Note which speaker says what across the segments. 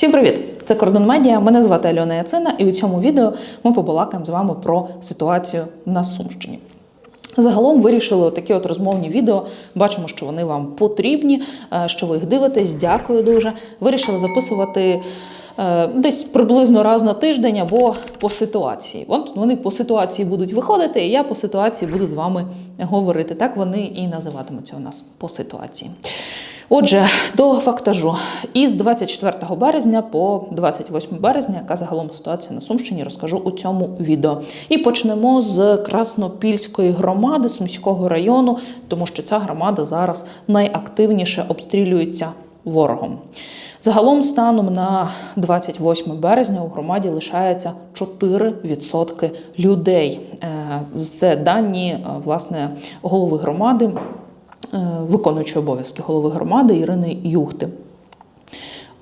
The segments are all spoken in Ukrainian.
Speaker 1: Всім привіт! Це Кордон Медіа. Мене звати Альона Яцина, і у цьому відео ми побалакаємо з вами про ситуацію на Сумщині. Загалом вирішили такі от розмовні відео. Бачимо, що вони вам потрібні, е, що ви їх дивитесь. Дякую дуже. Вирішили записувати е, десь приблизно раз на тиждень або по ситуації. От вони по ситуації будуть виходити, і я по ситуації буду з вами говорити. Так вони і називатимуться у нас по ситуації. Отже, до фактажу. Із 24 березня по 28 березня, яка загалом ситуація на Сумщині, розкажу у цьому відео. І почнемо з Краснопільської громади Сумського району, тому що ця громада зараз найактивніше обстрілюється ворогом. Загалом, станом на 28 березня у громаді лишається 4% людей. Е, Це дані е, власне голови громади виконуючої обов'язки голови громади Ірини Юхти.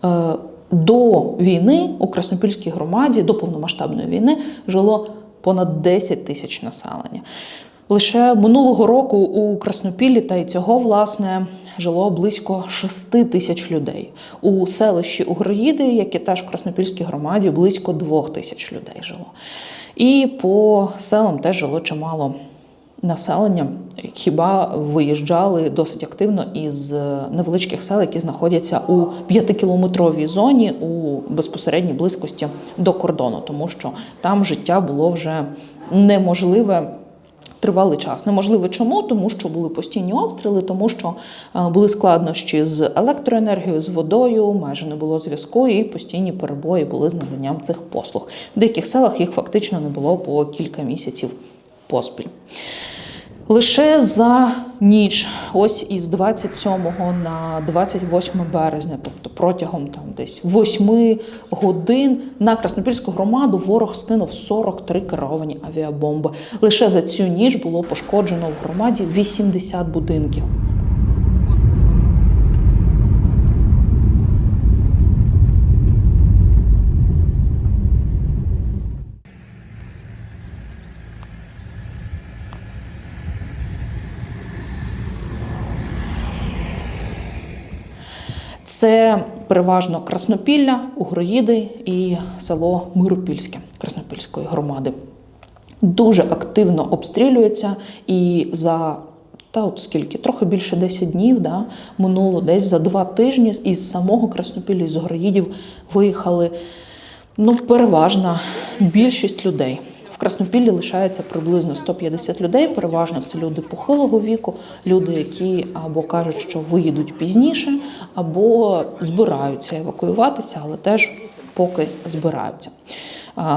Speaker 1: Е, До війни у Краснопільській громаді, до повномасштабної війни, жило понад 10 тисяч населення. Лише минулого року у Краснопіллі та й цього, власне, жило близько 6 тисяч людей. У селищі Угроїди, яке теж в Краснопільській громаді, близько 2 тисяч людей жило. І по селам теж жило чимало населення. Хіба виїжджали досить активно із невеличких сел, які знаходяться у п'ятикілометровій зоні у безпосередній близькості до кордону, тому що там життя було вже неможливе. Тривалий час. Неможливо чому, тому що були постійні обстріли, тому що е, були складнощі з електроенергією, з водою, майже не було зв'язку, і постійні перебої були з наданням цих послуг. В деяких селах їх фактично не було по кілька місяців поспіль. Лише за ніч, ось із 27 на 28 березня, тобто протягом там десь 8 годин на Краснопільську громаду ворог скинув 43 керовані авіабомби. Лише за цю ніч було пошкоджено в громаді 80 будинків. Це переважно Краснопілля, Угроїди і село Миропільське Краснопільської громади. Дуже активно обстрілюється і за та от скільки, трохи більше 10 днів, да, минуло десь за два тижні із самого Краснопілля, із Угроїдів виїхали ну, переважна більшість людей. Краснопіллі лишається приблизно 150 людей. Переважно це люди похилого віку, люди, які або кажуть, що виїдуть пізніше, або збираються евакуюватися, але теж поки збираються.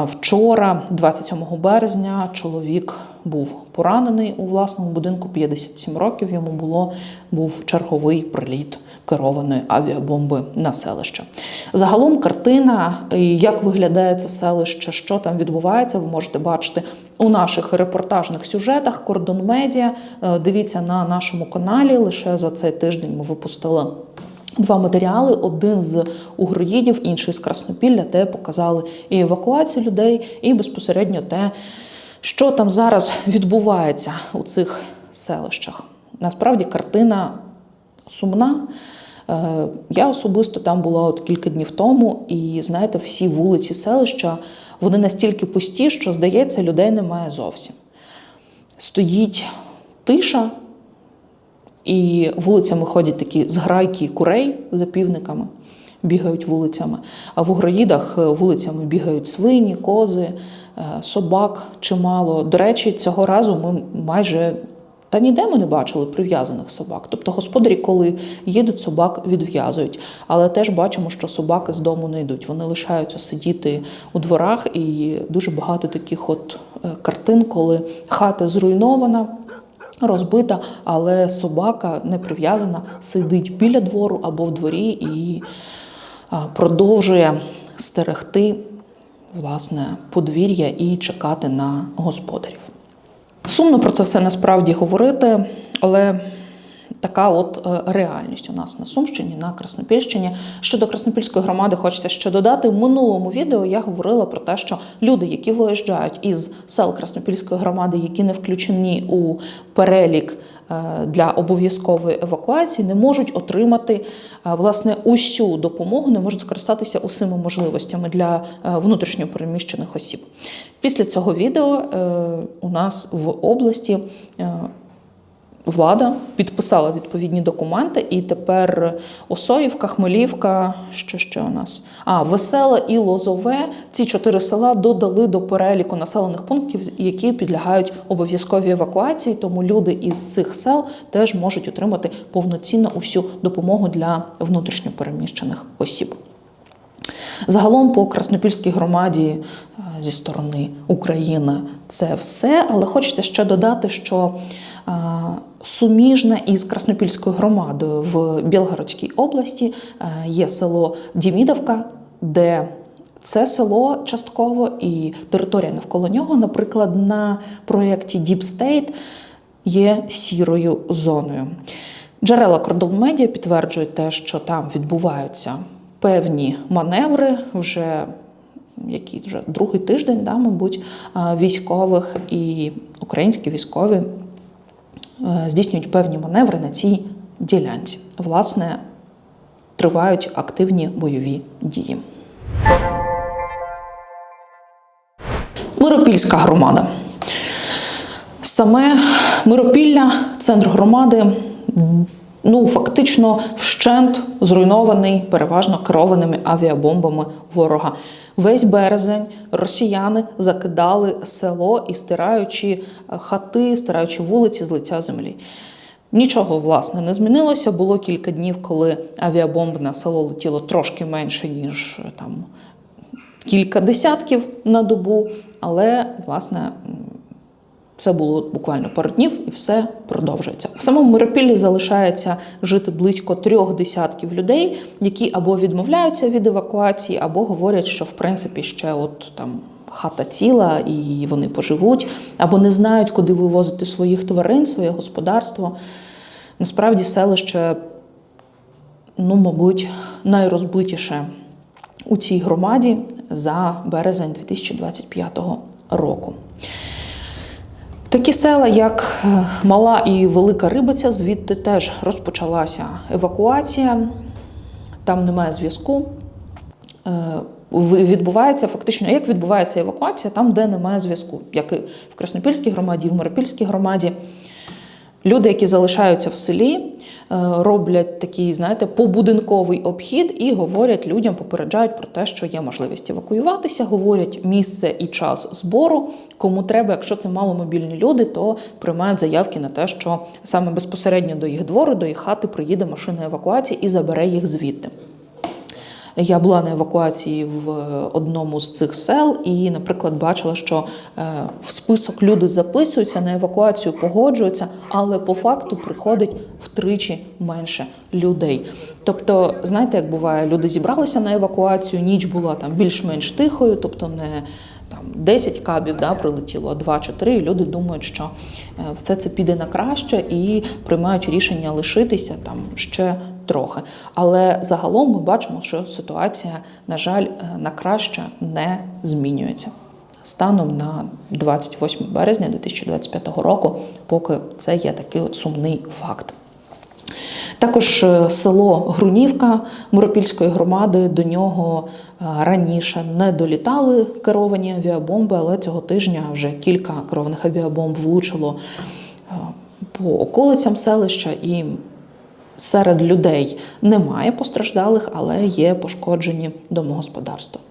Speaker 1: Вчора, 27 березня, чоловік був поранений у власному будинку 57 років. Йому було був черговий приліт керованої авіабомби на селище. Загалом картина, як виглядає це селище, що там відбувається, ви можете бачити у наших репортажних сюжетах. Кордон медіа. Е, Дивіться на нашому каналі. Лише за цей тиждень ми випустили. Два матеріали: один з Угроїдів, інший з Краснопілля, де показали і евакуацію людей, і безпосередньо те, що там зараз відбувається у цих селищах. Насправді картина сумна. Е, Я особисто там була от кілька днів тому, і знаєте, всі вулиці селища вони настільки пусті, що здається, людей немає зовсім. Стоїть тиша, і вулицями ходять такі зграйки курей за півниками, бігають вулицями. А в Угроїдах е, вулицями бігають свині, кози, е, собак чимало. До речі, цього разу ми майже та ніде ми не бачили прив'язаних собак. Тобто господарі, коли їдуть, собак відв'язують. Але теж бачимо, що собаки з дому не йдуть. Вони лишаються сидіти у дворах, і дуже багато таких от е, картин, коли хата зруйнована. Розбита, але собака не прив'язана, сидить біля двору або в дворі і продовжує стерегти власне подвір'я і чекати на господарів. Сумно про це все насправді говорити, але така от е, реальність у нас на Сумщині, на Краснопільщині. Щодо Краснопільської громади, хочеться ще додати. В минулому відео я говорила про те, що люди, які виїжджають із сел Краснопільської громади, які не включені у перелік е, для обов'язкової евакуації, не можуть отримати е, власне усю допомогу, не можуть скористатися усіма можливостями для е, внутрішньопереміщених осіб. Після цього відео у нас в області. Влада підписала відповідні документи, і тепер Осоївка, Хмелівка, що ще у нас? А, Веселе і Лозове. Ці чотири села додали до переліку населених пунктів, які підлягають обов'язковій евакуації. Тому люди із цих сел теж можуть отримати повноцінно усю допомогу для внутрішньопереміщених осіб. Загалом по Краснопільській громаді е, зі сторони України це все, але хочеться ще додати, що суміжна із Краснопільською громадою в Білгородській області е, є село Дімідовка, де це село частково і територія навколо нього, наприклад, на проєкті Deep State є сірою зоною. Джерела Кордон Медіа підтверджують те, що там відбуваються певні маневри вже який вже другий тиждень, да, мабуть, військових і українські військові е, здійснюють певні маневри на цій ділянці. Власне, тривають активні бойові дії. Миропільська громада. Саме Миропілля, центр громади, ну фактично вщент зруйнований переважно керованими авіабомбами ворога. Весь березень росіяни закидали село і стираючи е, хати, стираючи вулиці з лиця землі. Нічого власне не змінилося. Було кілька днів, коли авіабомб на село летіло трошки менше, ніж е, там кілька десятків на добу, але власне це було буквально пару днів, і все продовжується. В самому Миропіллі залишається жити близько трьох десятків людей, які або відмовляються від евакуації, або говорять, що в принципі ще от там. Хата ціла і вони поживуть, або не знають, куди вивозити своїх тварин, своє господарство. Насправді селище, ну, мабуть, найрозбитіше у цій громаді за березень 2025 року. Такі села, як е, Мала і Велика Рибиця, звідти теж розпочалася евакуація. Там немає зв'язку. Е, Відбувається фактично, як відбувається евакуація там, де немає зв'язку, як і в Краснопільській громаді, і в Миропільській громаді. Люди, які залишаються в селі, роблять такий, знаєте, побудинковий обхід і говорять людям, попереджають про те, що є можливість евакуюватися, говорять місце і час збору. Кому треба, якщо це маломобільні люди, то приймають заявки на те, що саме безпосередньо до їх двору, до їх хати приїде машина евакуації і забере їх звідти. Я була на евакуації в одному з цих сел, і, наприклад, бачила, що е, в список люди записуються на евакуацію, погоджуються, але по факту приходить втричі менше людей. Тобто, знаєте, як буває, люди зібралися на евакуацію, ніч була там більш-менш тихою, тобто не там 10 кабів да, прилетіло, а 2 чи 3, і люди думають, що е, все це піде на краще і приймають рішення лишитися там ще трохи. Але загалом ми бачимо, що ситуація, на жаль, е, на краще не змінюється. Станом на 28 березня 2025 року, поки це є такий от сумний факт. Також е, село Грунівка Муропільської громади до нього е, раніше не долітали керовані авіабомби, але цього тижня вже кілька керованих авіабомб влучило по околицям селища і серед людей немає постраждалих, але є пошкоджені домогосподарства.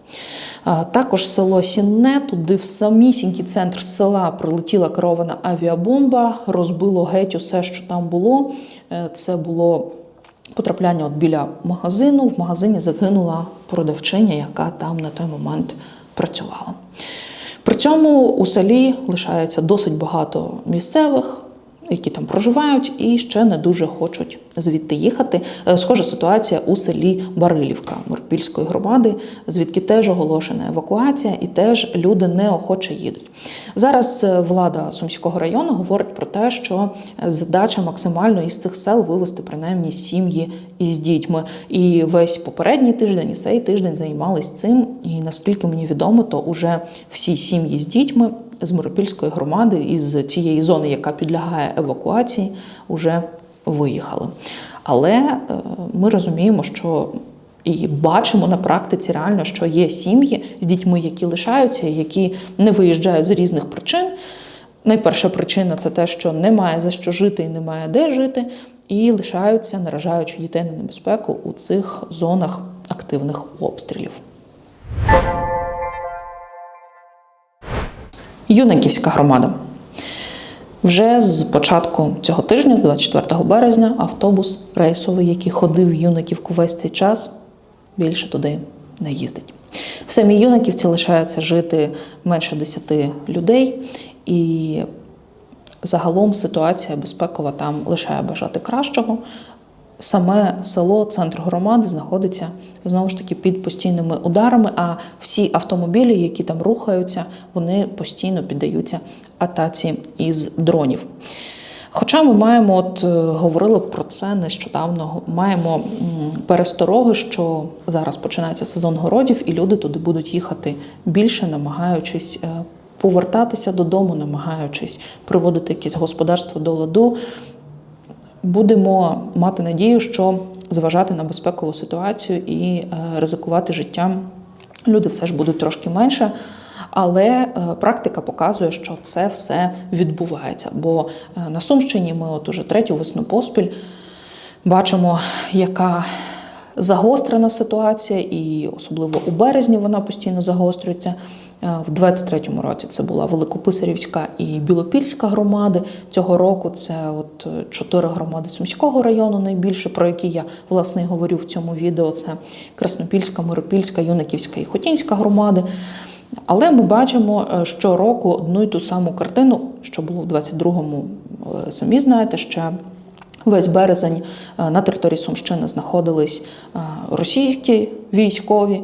Speaker 1: Також село Сінне, туди в самісінький центр села прилетіла керована авіабомба, розбило геть усе, що там було. Е, Це було потрапляння от біля магазину. В магазині загинула продавчиня, яка там на той момент працювала. При цьому у селі лишається досить багато місцевих, які там проживають, і ще не дуже хочуть звідти їхати. Е, Схожа ситуація у селі Барилівка Морпільської громади, звідки теж оголошена евакуація, і теж люди неохоче їдуть. Зараз е, влада Сумського району говорить про те, що задача максимально із цих сел вивести принаймні сім'ї із дітьми. І весь попередній тиждень і цей тиждень займались цим. І наскільки мені відомо, то уже всі сім'ї з дітьми з Миропільської громади із цієї зони, яка підлягає евакуації, вже виїхали. Але е, ми розуміємо, що і бачимо на практиці реально, що є сім'ї з дітьми, які лишаються, які не виїжджають з різних причин. Найперша причина це те, що немає за що жити і немає де жити, і лишаються, наражаючи дітей на небезпеку у цих зонах активних обстрілів. Юнаківська громада. Вже з початку цього тижня, з 24 березня, автобус рейсовий, який ходив в Юнаківку весь цей час, більше туди не їздить. В самій Юнаківці лишається жити менше 10 людей, і загалом ситуація безпекова там лишає бажати кращого. Саме село, центр громади знаходиться знову ж таки під постійними ударами. А всі автомобілі, які там рухаються, вони постійно піддаються атаці із дронів. Хоча ми маємо, от е, говорили про це нещодавно, маємо перестороги, що зараз починається сезон городів, і люди туди будуть їхати більше, намагаючись е, повертатися додому, намагаючись приводити якесь господарство до ладу. Будемо мати надію, що зважати на безпекову ситуацію і е, ризикувати життям люди все ж будуть трошки менше. Але е, практика показує, що це все відбувається. Бо е, на Сумщині ми от уже третю весну поспіль бачимо, яка загострена ситуація, і особливо у березні вона постійно загострюється. Е, В 23-му році це була Великописарівська і Білопільська громади. Цього року це от е, чотири громади Сумського району, найбільше про які я власне говорю в цьому відео. Це Краснопільська, Миропільська, Юниківська і Хотінська громади. Але ми бачимо е, щороку одну й ту саму картину, що було в 22-му, е, самі знаєте, ще весь березень на території Сумщини знаходились російські військові.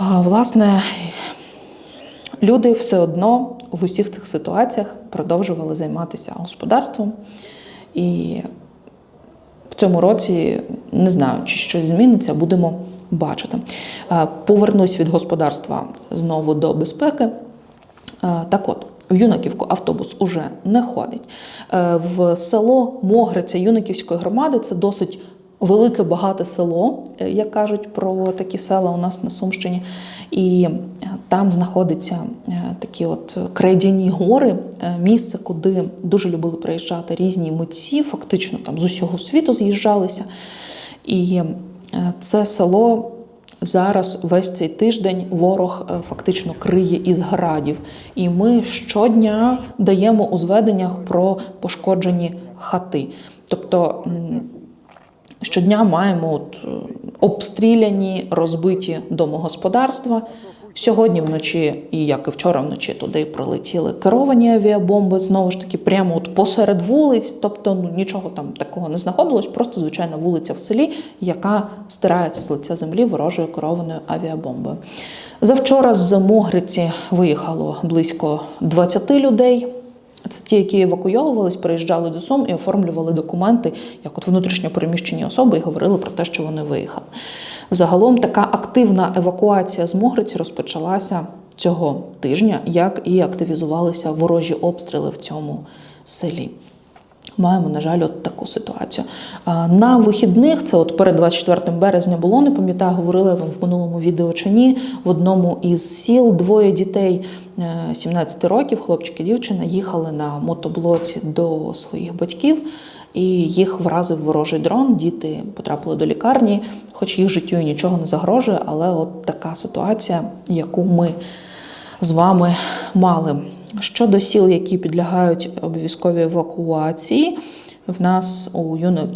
Speaker 1: Власне, люди все одно в усіх цих ситуаціях продовжували займатися господарством. І в цьому році не знаю, чи щось зміниться, будемо бачити. Повернусь від господарства знову до безпеки. Так от, в Юнаківку автобус уже не ходить. Е, В село Могриця Юнаківської громади це досить велике багате село, е, як кажуть про такі села у нас на Сумщині. І там знаходяться е, такі от крейдяні гори, е, місце, куди дуже любили приїжджати різні митці, фактично там з усього світу з'їжджалися. І це село зараз весь цей тиждень ворог фактично криє із градів. І ми щодня даємо у зведеннях про пошкоджені хати. Тобто щодня маємо от, е, обстріляні, розбиті домогосподарства. Сьогодні вночі, і як і вчора вночі, туди прилетіли керовані авіабомби, знову ж таки, прямо от посеред вулиць, тобто ну, нічого там такого не знаходилось, просто звичайна вулиця в селі, яка стирається з лиця землі ворожою керованою авіабомбою. Завчора з Могриці виїхало близько 20 людей. Це ті, які евакуйовувались, приїжджали до Сум і оформлювали документи, як от внутрішньо переміщені особи, і говорили про те, що вони виїхали. Загалом така активна евакуація з Могриці розпочалася цього тижня, як і активізувалися ворожі обстріли в цьому селі. Маємо, на жаль, от таку ситуацію. На вихідних, це от перед 24 березня було, не пам'ятаю, говорила я вам в минулому відео чи ні. В одному із сіл двоє дітей е, 17 років, хлопчик і дівчина, їхали на мотоблоці до своїх батьків, і їх вразив ворожий дрон. Діти потрапили до лікарні, хоч їх життю нічого не загрожує, але от така ситуація, яку ми з вами мали. Щодо сіл, які підлягають обов'язковій евакуації, в нас у,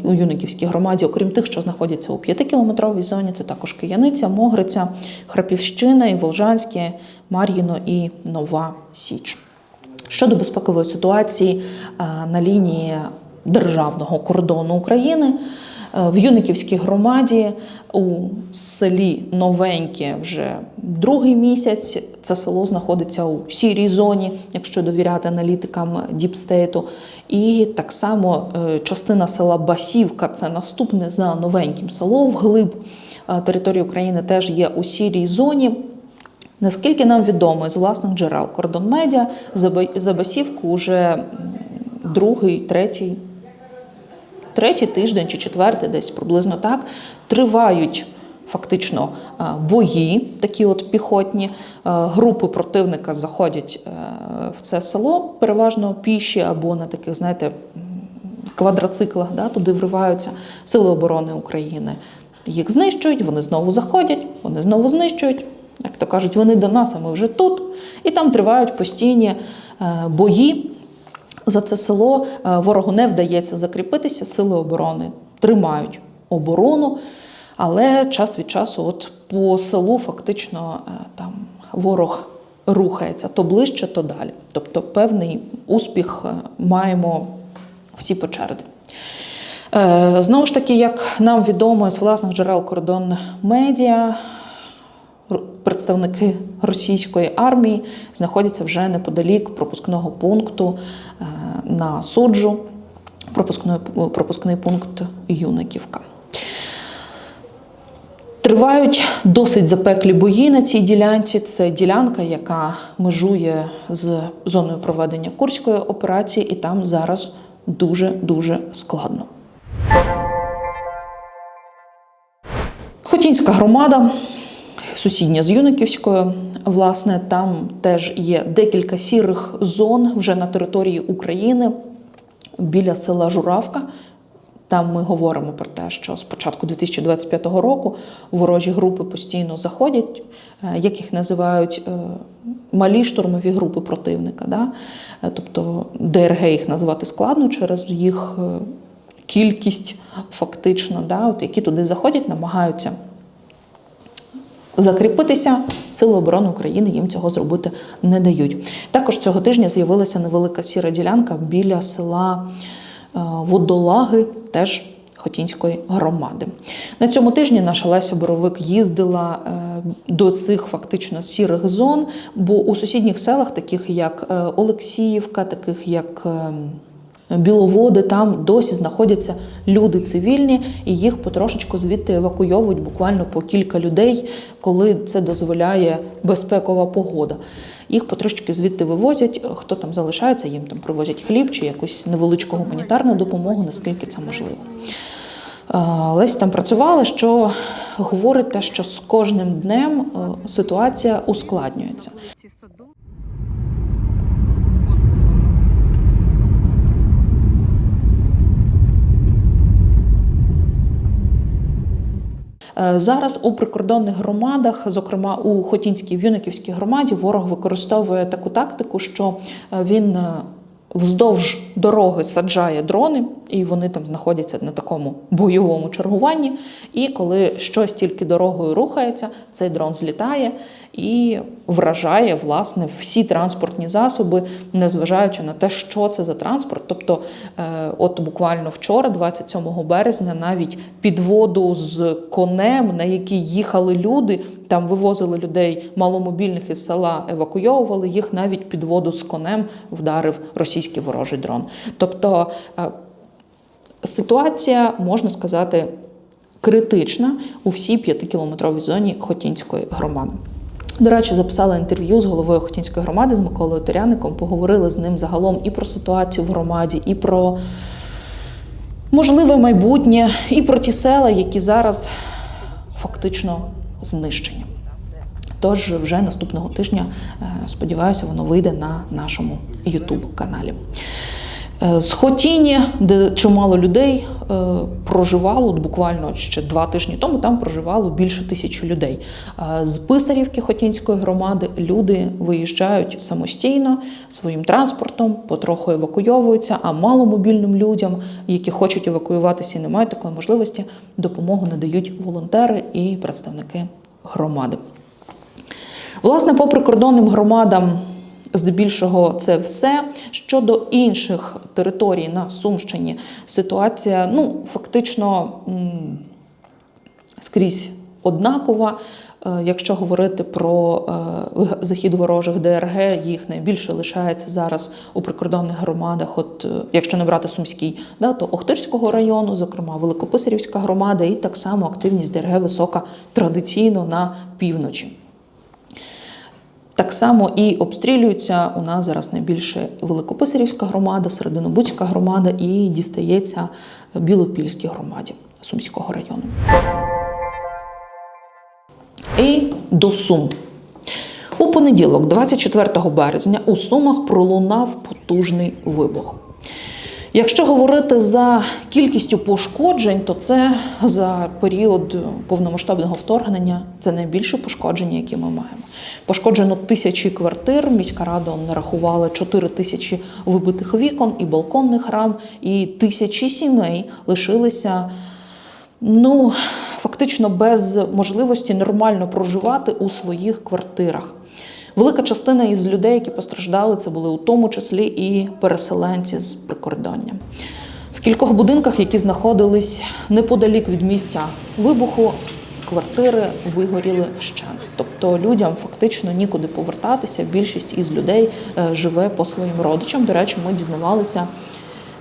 Speaker 1: у Юниківській громаді, окрім тих, що знаходяться у 5-кілометровій зоні, це також Кияниця, Могриця, Храпівщина, Волжанське, Мар'їно і Нова Січ. щодо безпекової ситуації е, на лінії державного кордону України. Е, В Юниківській громаді у селі Новеньке вже другий місяць. Це село знаходиться у сірій зоні, якщо довіряти аналітикам Діпстейту. І так само е, частина села Басівка це наступне за новеньким село вглиб е, території України теж є у сірій зоні. Наскільки нам відомо з власних джерел кордон медіа за Басівку вже другий, третій, третій тиждень чи четвертий, десь приблизно так, тривають фактично е, бої, такі от піхотні. Е, Групи противника заходять е, в це село, переважно піші або на таких, знаєте, квадроциклах, да, туди вриваються Сили оборони України. Їх знищують, вони знову заходять, вони знову знищують. Як то кажуть, вони до нас, а ми вже тут. І там тривають постійні бої. За це село е, ворогу не вдається закріпитися, сили оборони тримають оборону, але час від часу, от по селу, фактично е, там ворог рухається то ближче, то далі. Тобто певний успіх е, маємо всі по черзі. Знову ж таки, як нам відомо з власних джерел кордон медіа, представники російської армії знаходяться вже неподалік пропускного пункту е, на суджу, пропускний, пропускний пункт Юниківка. Тривають досить запеклі бої на цій ділянці. Це ділянка, яка межує з зоною проведення курської операції, і там зараз дуже дуже складно. Хотінська громада, сусідня з Юниківською. Власне, там теж є декілька сірих зон вже на території України біля села Журавка. Там ми говоримо про те, що з початку 2025 року ворожі групи постійно заходять, е, як їх називають е, малі штурмові групи противника. Да? Е, Тобто ДРГ їх назвати складно через їх кількість фактично, да? От, які туди заходять, намагаються закріпитися. Сили оборони України їм цього зробити не дають. Також цього тижня з'явилася невелика сіра ділянка біля села е, Водолаги, теж Хотінської громади. На цьому тижні наша Леся Боровик їздила е, до цих фактично сірих зон, бо у сусідніх селах, таких як е, Олексіївка, таких як е, Біловоди, там досі знаходяться люди цивільні, і їх потрошечку звідти евакуйовують буквально по кілька людей, коли це дозволяє безпекова погода. Їх потрошечки звідти вивозять. Хто там залишається, їм там привозять хліб чи якусь невеличку гуманітарну допомогу, наскільки це можливо. Лесь там працювала, що говорить те, що з кожним днем е, ситуація ускладнюється.
Speaker 2: Ці садок. Оце воно.
Speaker 1: Е, Зараз у прикордонних громадах, зокрема у Хотінській В'юниківській громаді, ворог використовує таку тактику, що е, він е, вздовж дороги саджає дрони, і вони там знаходяться на такому бойовому чергуванні. І коли щось тільки дорогою рухається, цей дрон злітає і вражає власне всі транспортні засоби, незважаючи на те, що це за транспорт. Тобто, е, от буквально вчора, 27 березня, навіть підводу з конем, на якій їхали люди, там вивозили людей маломобільних із села, евакуйовували їх. Навіть під воду з конем вдарив російський ворожий дрон. Тобто е, ситуація, можна сказати, критична у всій п'ятикілометровій зоні Хотінської громади. До речі, записала інтерв'ю з головою Хотінської громади з Миколою Торяником. Поговорили з ним загалом і про ситуацію в громаді, і про можливе майбутнє, і про ті села, які зараз фактично знищені. Тож вже наступного тижня, е, сподіваюся, воно вийде на нашому youtube каналі. Схотіння, де чимало людей е, проживало, от буквально ще два тижні тому там проживало більше тисячі людей. Е, З Писарівки Хотінської громади люди виїжджають самостійно своїм транспортом, потроху евакуйовуються, а маломобільним людям, які хочуть евакуюватися і не мають такої можливості, допомогу надають волонтери і представники громади. Власне, по прикордонним громадам Здебільшого це все. Щодо інших територій на Сумщині, ситуація ну, фактично скрізь однакова. Е, Якщо говорити про е, захід ворожих ДРГ, їх найбільше лишається зараз у прикордонних громадах. От е, якщо не брати Сумський, да, то Охтирського району, зокрема Великописарівська громада, і так само активність ДРГ висока традиційно на півночі. Так само і обстрілюється у нас зараз найбільше Великописарівська громада, Серединобудська громада і дістається Білопільській громаді Сумського району. І до Сум. У понеділок, 24 березня, у Сумах пролунав потужний вибух. Якщо говорити за кількістю пошкоджень, то це за період повномасштабного вторгнення це найбільше пошкодження, які ми маємо. Пошкоджено тисячі квартир. Міська рада нарахувала 4 тисячі вибитих вікон і балконних рам, і тисячі сімей лишилися ну, фактично без можливості нормально проживати у своїх квартирах. Велика частина із людей, які постраждали, це були у тому числі і переселенці з прикордоння. В кількох будинках, які знаходились неподалік від місця вибуху, квартири вигоріли вщент. Тобто людям фактично нікуди повертатися. Більшість із людей е, живе по своїм родичам. До речі, ми дізнавалися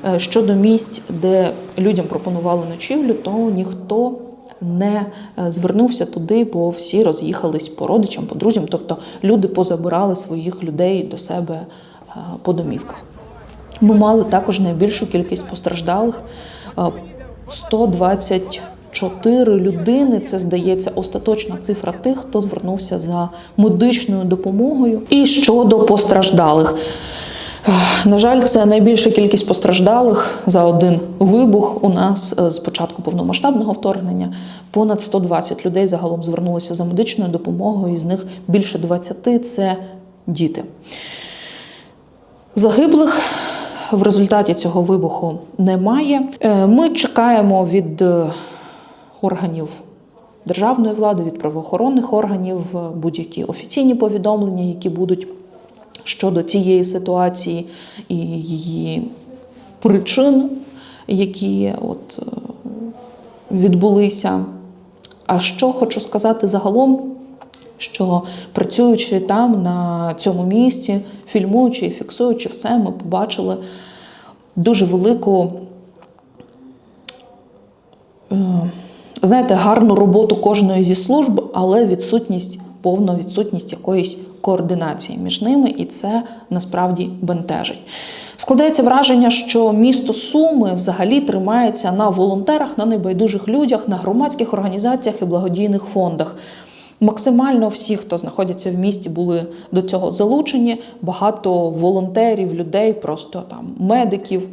Speaker 1: Е, Щодо місць, де людям пропонували ночівлю, то ніхто не е, звернувся туди, бо всі роз'їхались по родичам, по друзям. Тобто люди позабирали своїх людей до себе е, по домівках. Ми мали також найбільшу кількість постраждалих е, 124 людини. Це здається остаточна цифра тих, хто звернувся за медичною допомогою. І щодо постраждалих. На жаль, це найбільша кількість постраждалих за один вибух у нас е, з початку повномасштабного вторгнення. Понад 120 людей загалом звернулися за медичною допомогою, із них більше 20 – це діти. Загиблих в результаті цього вибуху немає. Е, Ми чекаємо від е, органів державної влади, від правоохоронних органів будь-які офіційні повідомлення, які будуть щодо цієї ситуації і її причин, які от е, відбулися. А що хочу сказати загалом, що працюючи там, на цьому місці, фільмуючи і фіксуючи все, ми побачили дуже велику, е, знаєте, гарну роботу кожної зі служб, але відсутність, повна відсутність якоїсь координації між ними, і це насправді бентежить. Складається враження, що місто Суми взагалі тримається на волонтерах, на небайдужих людях, на громадських організаціях і благодійних фондах. Максимально всі, хто знаходяться в місті, були до цього залучені. Багато волонтерів, людей, просто там медиків.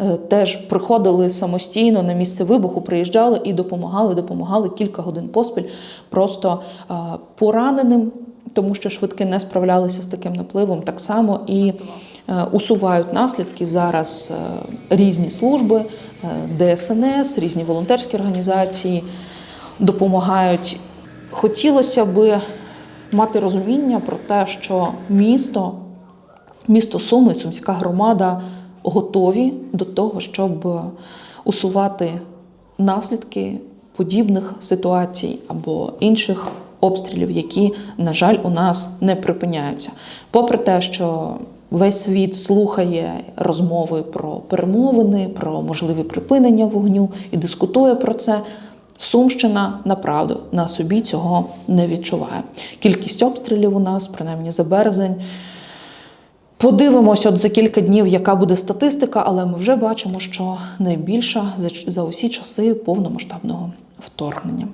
Speaker 1: е, Теж приходили самостійно на місце вибуху, приїжджали і допомагали, допомагали кілька годин поспіль просто е, пораненим, тому що швидки не справлялися з таким напливом. Так само і е, усувають наслідки зараз е, різні служби, е, ДСНС, різні волонтерські організації допомагають. Хотілося би мати розуміння про те, що місто, місто Суми, Сумська громада готові до того, щоб усувати наслідки подібних ситуацій або інших обстрілів, які, на жаль, у нас не припиняються. Попри те, що весь світ слухає розмови про перемовини, про можливі припинення вогню і дискутує про це. Сумщина направду на собі цього не відчуває. Кількість обстрілів у нас, принаймні за березень. Подивимося от за кілька днів, яка буде статистика, але ми вже бачимо, що найбільша за усі часи повномасштабного вторгнення.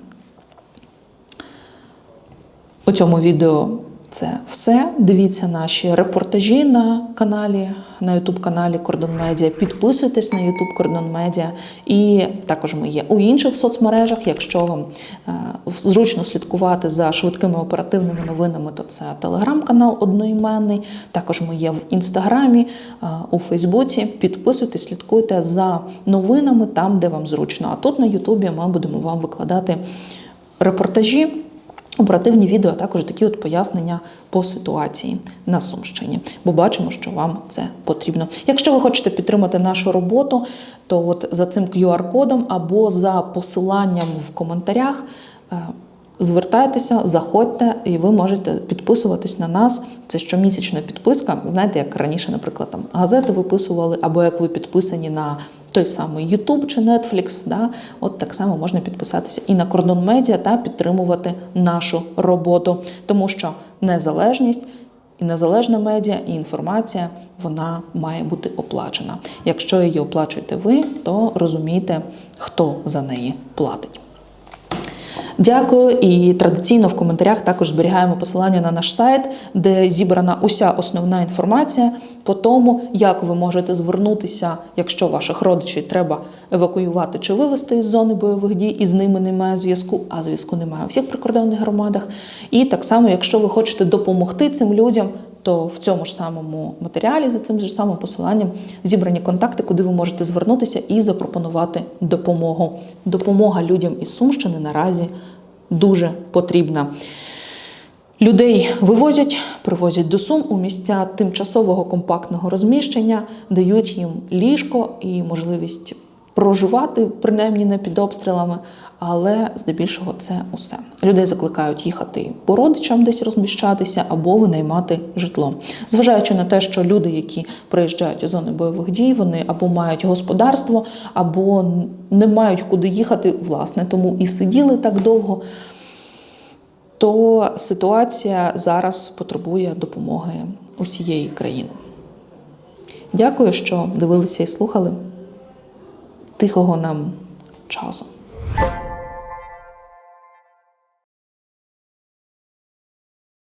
Speaker 1: У цьому відео це все. Дивіться наші репортажі на каналі, на youtube каналі Кордон Медіа. Підписуйтесь на YouTube Кордон Медіа. І також ми є у інших соцмережах. Якщо вам е, зручно слідкувати за швидкими оперативними новинами, то це телеграм-канал одноіменний. Також ми є в інстаграмі, е, у Фейсбуці. Підписуйтесь, слідкуйте за новинами там, де вам зручно. А тут на Ютубі ми будемо вам викладати репортажі Оперативні відео, а також такі от пояснення по ситуації на Сумщині, бо бачимо, що вам це потрібно. Якщо ви хочете підтримати нашу роботу, то от за цим QR-кодом або за посиланням в коментарях. е, Звертайтеся, заходьте, і ви можете підписуватись на нас. Це щомісячна підписка. Знаєте, як раніше, наприклад, там газети виписували, або як ви підписані на той самий YouTube чи Netflix, да? от так само можна підписатися і на кордон медіа та підтримувати нашу роботу, тому що незалежність. І незалежна медіа, і інформація вона має бути оплачена. Якщо її оплачуєте ви, то розумієте, хто за неї платить. Дякую. І традиційно в коментарях також зберігаємо посилання на наш сайт, де зібрана уся основна інформація по тому, як ви можете звернутися, якщо ваших родичів треба евакуювати чи вивезти із зони бойових дій, і з ними немає зв'язку, а зв'язку немає у всіх прикордонних громадах. І так само, якщо ви хочете допомогти цим людям. То в цьому ж самому матеріалі за цим ж самим посиланням зібрані контакти, куди ви можете звернутися і запропонувати допомогу. Допомога людям із Сумщини наразі дуже потрібна. Людей вивозять, привозять до Сум у місця тимчасового компактного розміщення, дають їм ліжко і можливість проживати, принаймні не під обстрілами, але здебільшого це усе. Людей закликають їхати по родичам десь розміщатися або винаймати житло. Зважаючи на те, що люди, які приїжджають у зони бойових дій, вони або мають господарство, або не мають куди їхати, власне, тому і сиділи так довго то ситуація зараз потребує допомоги усієї країни. Дякую, що дивилися і слухали. Тихого нам часу.